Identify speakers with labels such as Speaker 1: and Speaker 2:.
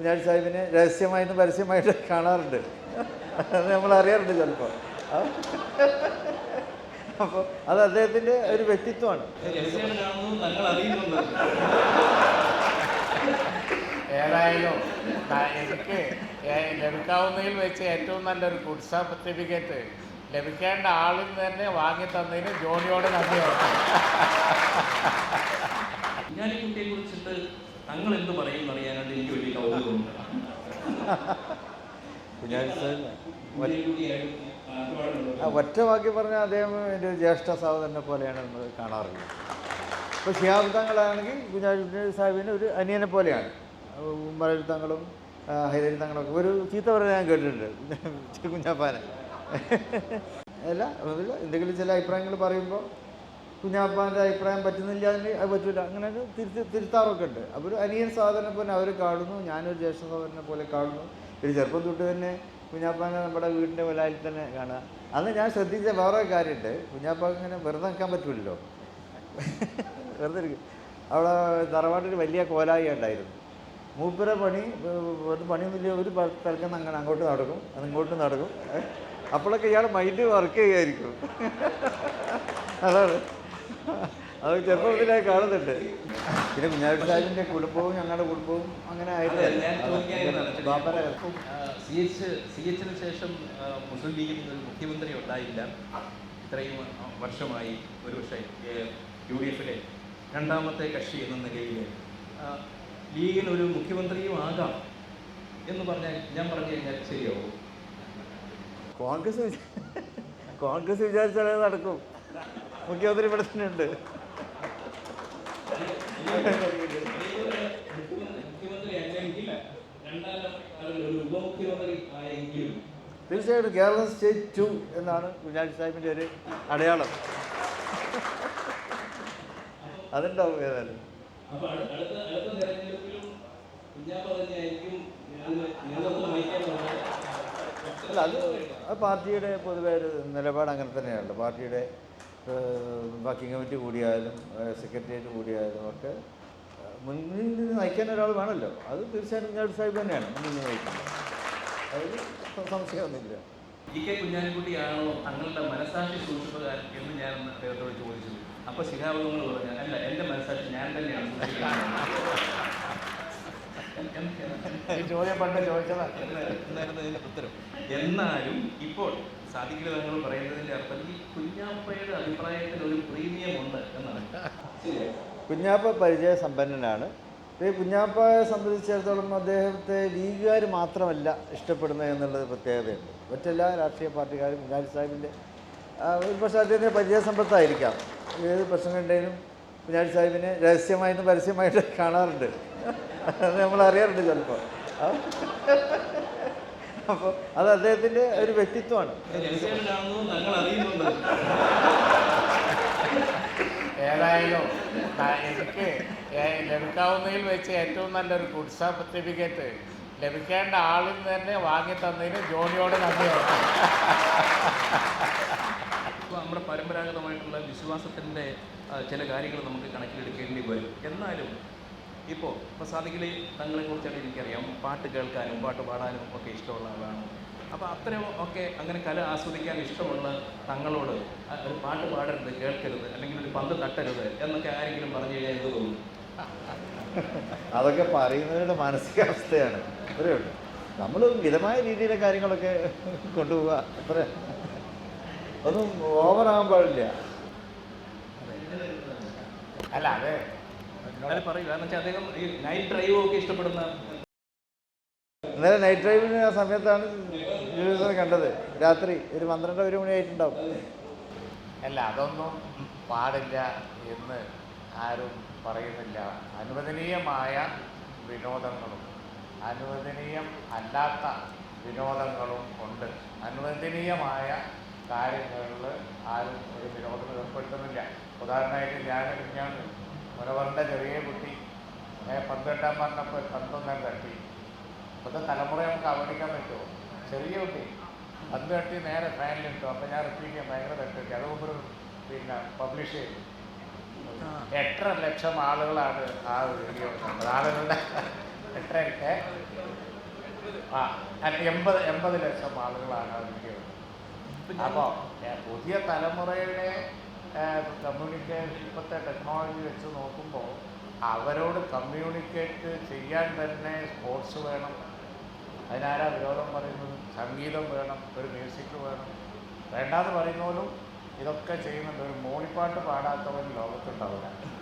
Speaker 1: കുഞ്ഞാടി സാഹിബിനെ രഹസ്യമായിട്ടും പരസ്യമായിട്ട് കാണാറുണ്ട്. അത് നമ്മൾ അറിയാറുണ്ട് ചിലപ്പോൾ അപ്പോൾ അത് അദ്ദേഹത്തിന്റെ ഒരു വ്യക്തിത്വമാണ്.
Speaker 2: ഏതായാലും എനിക്ക് ലഭിക്കാവുന്നതിൽ വെച്ച് ഏറ്റവും നല്ലൊരു ഗുഡ് സർട്ടിഫിക്കറ്റ് ലഭിക്കേണ്ട ആളിൽ നിന്ന് തന്നെ വാങ്ങി തന്നതിന് ജോണിയോട് നന്ദിയാണ്
Speaker 3: കുട്ടിയെ കുറിച്ചിട്ട് തങ്ങൾ എന്ത് പറയും എന്നറിയാനായിട്ട് എനിക്ക് വലിയ കൗതുകമുണ്ട്.
Speaker 1: ഒറ്റ വാക്കി പറഞ്ഞാൽ അദ്ദേഹം എന്റെ ജ്യേഷ്ഠ സഹോദരനെ പോലെയാണ് നമ്മൾ കാണാറുള്ളത്. ഇപ്പോൾ ഷിയാബ് തങ്ങളാണെങ്കിൽ കുഞ്ഞാടി സാഹിബിന് ഒരു അനിയനെ പോലെയാണ്. ഉമ്മരൽ തങ്ങളും ഹൈദരി തങ്ങളൊക്കെ ഒരു ചീത്ത പറയാൻ ഞാൻ കേട്ടിട്ടുണ്ട്. കുഞ്ഞാപ്പാനെ. അല്ല എന്തെങ്കിലും ചില അഭിപ്രായങ്ങൾ പറയുമ്പോൾ കുഞ്ഞാപ്പാന്റെ അഭിപ്രായം പറ്റുന്നില്ല എങ്കിൽ അത് പറ്റില്ല അങ്ങനെ തിരുത്തി തിരുത്താറൊക്കെ ഉണ്ട്. അവർ അനിയൻ സഹോദരനെ പോലെ അവർ കാണുന്നു. ഞാനൊരു ജ്യേഷ്ഠ സഹോദരനെ പോലെ കാണുന്നു. ഒരു ചെറുപ്പം തൊട്ട് തന്നെ കുഞ്ഞാപ്പാനെ നമ്മുടെ വീടിന്റെ വലായിൽ തന്നെ കാണുക അന്ന് ഞാൻ ശ്രദ്ധിച്ച വേറെ കാര്യമുണ്ട്. കുഞ്ഞാപ്പാക്ക് ഇങ്ങനെ വെറുതെ നിൽക്കാൻ പറ്റില്ലല്ലോ വെറുതെ അവിടെ തറവാട്ടിൽ വലിയ കോലായി ഉണ്ടായിരുന്നു. മൂപ്പര പണി ഒരു പണിയൊന്നുമില്ല. ഒരു തിരക്കുന്ന അങ്ങനെ അങ്ങോട്ട് നടക്കും. അത് ഇങ്ങോട്ട് നടക്കും? അപ്പോഴൊക്കെ ഇയാൾ മൈൻഡ് വർക്ക് ചെയ്യായിരിക്കും. അതാണ്. അത് ചെറുപ്പത്തിലായി കാണുന്നുണ്ട്. പിന്നെ സാഹിബിന്റെ കുടുംബവും ഞങ്ങളുടെ കുടുംബവും അങ്ങനെ. ആയിരുന്നു. ബാബര
Speaker 3: സി എച്ച് സി എച്ചിന് ശേഷം മുസ്ലിം ലീഗിൽ ഒരു മുഖ്യമന്ത്രി ഉണ്ടായില്ല. ഇത്രയും വർഷമായി ഒരു പക്ഷേ യു ഡി എഫിലെ രണ്ടാമത്തെ കക്ഷി എന്ന നിലയിൽ ലീഗിൽ ലീഗിന് ഒരു മുഖ്യമന്ത്രിയും ആകാം എന്ന് പറഞ്ഞാൽ ഞാൻ പറഞ്ഞു കഴിഞ്ഞാൽ ശരിയാവും.
Speaker 1: കോൺഗ്രസ് കോൺഗ്രസ് വിചാരിച്ചാലേ നടക്കും. മുഖ്യമന്ത്രി ഇവിടെ തന്നെ ഉണ്ട്. തീർച്ചയായിട്ടും കേരള സ്റ്റേറ്റ് ടു എന്നാണ് കുഞ്ഞാജി സാഹിബിന്റെ ഒരു അടയാളം. അതുണ്ടാവും ഏതായാലും. അല്ല അത് പാർട്ടിയുടെ പൊതുവെ ഒരു നിലപാട് അങ്ങനെ തന്നെയാണല്ലോ. പാർട്ടിയുടെ വർക്കിംഗ് കമ്മിറ്റി കൂടിയായാലും സെക്രട്ടേറിയറ്റ് കൂടിയായാലും ഒക്കെ മുന്നിൽ നിന്ന് നയിക്കാൻ ഒരാൾ വേണമല്ലോ. അത് തീർച്ചയായിട്ടും കുഞ്ഞാടി സാഹിബ് തന്നെയാണ്. മുന്നിൽ നയിക്കുന്നത് അതിൽ സംശയമൊന്നുമില്ല.
Speaker 3: ഇ കെ കുഞ്ഞാലിക്കുട്ടിയാണോ തങ്ങളുടെ മനസാക്ഷി സൂക്ഷിപ്പുകാരൻ എന്ന് ഞാൻ അദ്ദേഹത്തോട് ചോദിച്ചു അപ്പോൾ ശിഖാബങ്ങൾ പറഞ്ഞു അല്ല എന്റെ മനസാക്ഷി ഞാൻ തന്നെയാണ്
Speaker 2: ചോദ്യം പണ്ട് ചോദിച്ചതാണ്
Speaker 3: എന്നാലും ഇപ്പോൾ സാധിക്കൽ നിങ്ങൾ പറയുന്നതിന്റെ അർത്ഥം ഈ കുഞ്ഞാപ്പയുടെ അഭിപ്രായത്തിൽ ഒരു പ്രീമിയം ഉണ്ട് എന്നാണ്.
Speaker 1: കുഞ്ഞാപ്പ പരിചയ സമ്പന്നനാണ് ഈ കുഞ്ഞാപ്പയെ സംബന്ധിച്ചിടത്തോളം അദ്ദേഹത്തെ ലീഗുകാർ മാത്രമല്ല ഇഷ്ടപ്പെടുന്നത് എന്നുള്ളത് പ്രത്യേകതയുണ്ട്. മറ്റെല്ലാ രാഷ്ട്രീയ പാർട്ടിക്കാരും കുഞ്ഞാലി സാഹിബിന്റെ ഒരു പക്ഷേ അദ്ദേഹത്തിന്റെ പരിചയസമ്പത്തായിരിക്കാം. ഏത് പ്രശ്നം കണ്ടേലും കുഞ്ഞാലി സാഹിബിനെ രഹസ്യമായിട്ടും പരസ്യമായിട്ടും കാണാറുണ്ട്. അത് നമ്മൾ അറിയാറുണ്ട് ചിലപ്പോൾ അപ്പോൾ അത് അദ്ദേഹത്തിന്റെ ഒരു വ്യക്തിത്വമാണ്.
Speaker 2: ഏതായാലും എനിക്ക് ലഭിക്കാവുന്നതിൽ വെച്ച് ഏറ്റവും നല്ലൊരു ഗുഡ് സർട്ടിഫിക്കറ്റ് ലഭിക്കേണ്ട ആളിൽ നിന്ന് തന്നെ വാങ്ങി തന്നതിന് ജോണിയോട് നന്ദിയാണ്
Speaker 3: നമ്മുടെ പരമ്പരാഗതമായിട്ടുള്ള വിശ്വാസത്തിന്റെ ചില കാര്യങ്ങൾ നമുക്ക് കണക്കിലെടുക്കേണ്ടി വരും. എന്നാലും ഇപ്പോൾ ഇപ്പോൾ സാധിക്കലി തങ്ങളെക്കുറിച്ചാണ് എനിക്കറിയാം. പാട്ട് കേൾക്കാനും പാട്ട് പാടാനും ഒക്കെ ഇഷ്ടമുള്ള ആളാണ്. അപ്പോൾ അത്തരം ഒക്കെ അങ്ങനെ കല ആസ്വദിക്കാൻ ഇഷ്ടമുള്ള തങ്ങളോട് ഒരു പാട്ട് പാടരുത് കേൾക്കരുത് അല്ലെങ്കിൽ ഒരു പന്ത് തട്ടരുത് എന്നൊക്കെ ആരെങ്കിലും പറഞ്ഞു കഴിഞ്ഞാൽ എന്ത് തോന്നും?
Speaker 1: അതൊക്കെ പറയുന്നവരുടെ മാനസികാവസ്ഥയാണ്. അത്രയേ ഉള്ളൂ. നമ്മൾ മിതമായ രീതിയിലെ കാര്യങ്ങളൊക്കെ കൊണ്ടുപോവുക അത്ര. ഒന്നും ഓവറാകാൻ പാടില്ല.
Speaker 2: അല്ല അത്.
Speaker 3: അത് പറയൂ. കാരണം വെച്ചാൽ അദ്ദേഹം ഈ നൈറ്റ് ഡ്രൈവ് ഒക്കെ ഇഷ്ടപ്പെടുന്ന
Speaker 1: ഇന്നലെ നൈറ്റ് ഡ്രൈവിന് ആ സമയത്താണ് ജീവിതത്തിൽ കണ്ടത്. രാത്രി ഒരു പന്ത്രണ്ട് ഒരു മണി ആയിട്ടുണ്ടാവും.
Speaker 2: അല്ല അതൊന്നും പാടില്ല എന്ന് ആരും പറയുന്നില്ല. അനുവദനീയമായ വിനോദങ്ങളും അനുവദനീയം അല്ലാത്ത വിനോദങ്ങളും ഉണ്ട്. അനുവദനീയമായ കാര്യങ്ങളിൽ ആരും ഒരു വിനോദം ഏർപ്പെടുത്തുന്നില്ല. ഉദാഹരണമായിട്ട് ഞാൻ ഞാൻ മുനവറിന്റെ ചെറിയ കുട്ടി. ഏ, പന്ത് കെട്ടാൻ പറഞ്ഞപ്പോൾ പന്ത്രണ്ടാം തട്ടി ഇപ്പോഴത്തെ തലമുറ നമുക്ക് അവഗണിക്കാൻ പറ്റുമോ? ചെറിയ കുട്ടി. പന്ത് തട്ടി നേരെ ഫാനിലിട്ടു അപ്പം ഞാൻ റിപ്പീറ്റ് ചെയ്യാൻ ഭയങ്കര തട്ടി അത് മുമ്പ് പിന്നെ പബ്ലിഷ് ചെയ്തു. എട്ടര ലക്ഷം ആളുകളാണ് ആ വീഡിയോ ആളുകളുടെ എത്ര ഏ? ആ എൺപത് എൺപത് ലക്ഷം ആളുകളാണ് ആ വീഡിയോ അപ്പോൾ പുതിയ തലമുറയുടെ കമ്മ്യൂണിക്കേഷൻ ഇപ്പോഴത്തെ ടെക്നോളജി വെച്ച് നോക്കുമ്പോൾ അവരോട് കമ്മ്യൂണിക്കേറ്റ് ചെയ്യാൻ തന്നെ സ്പോർട്സ് വേണം. അതിനാരാ വിരോധം പറയുന്നത്? സംഗീതം വേണം ഒരു മ്യൂസിക് വേണം. വേണ്ടാന്ന് പറയുന്നവരും ഇതൊക്കെ ചെയ്യുന്നുണ്ട്. ഒരു മോളിപ്പാട്ട് പാടാത്തവൻ ലോകത്തുണ്ടാവില്ല.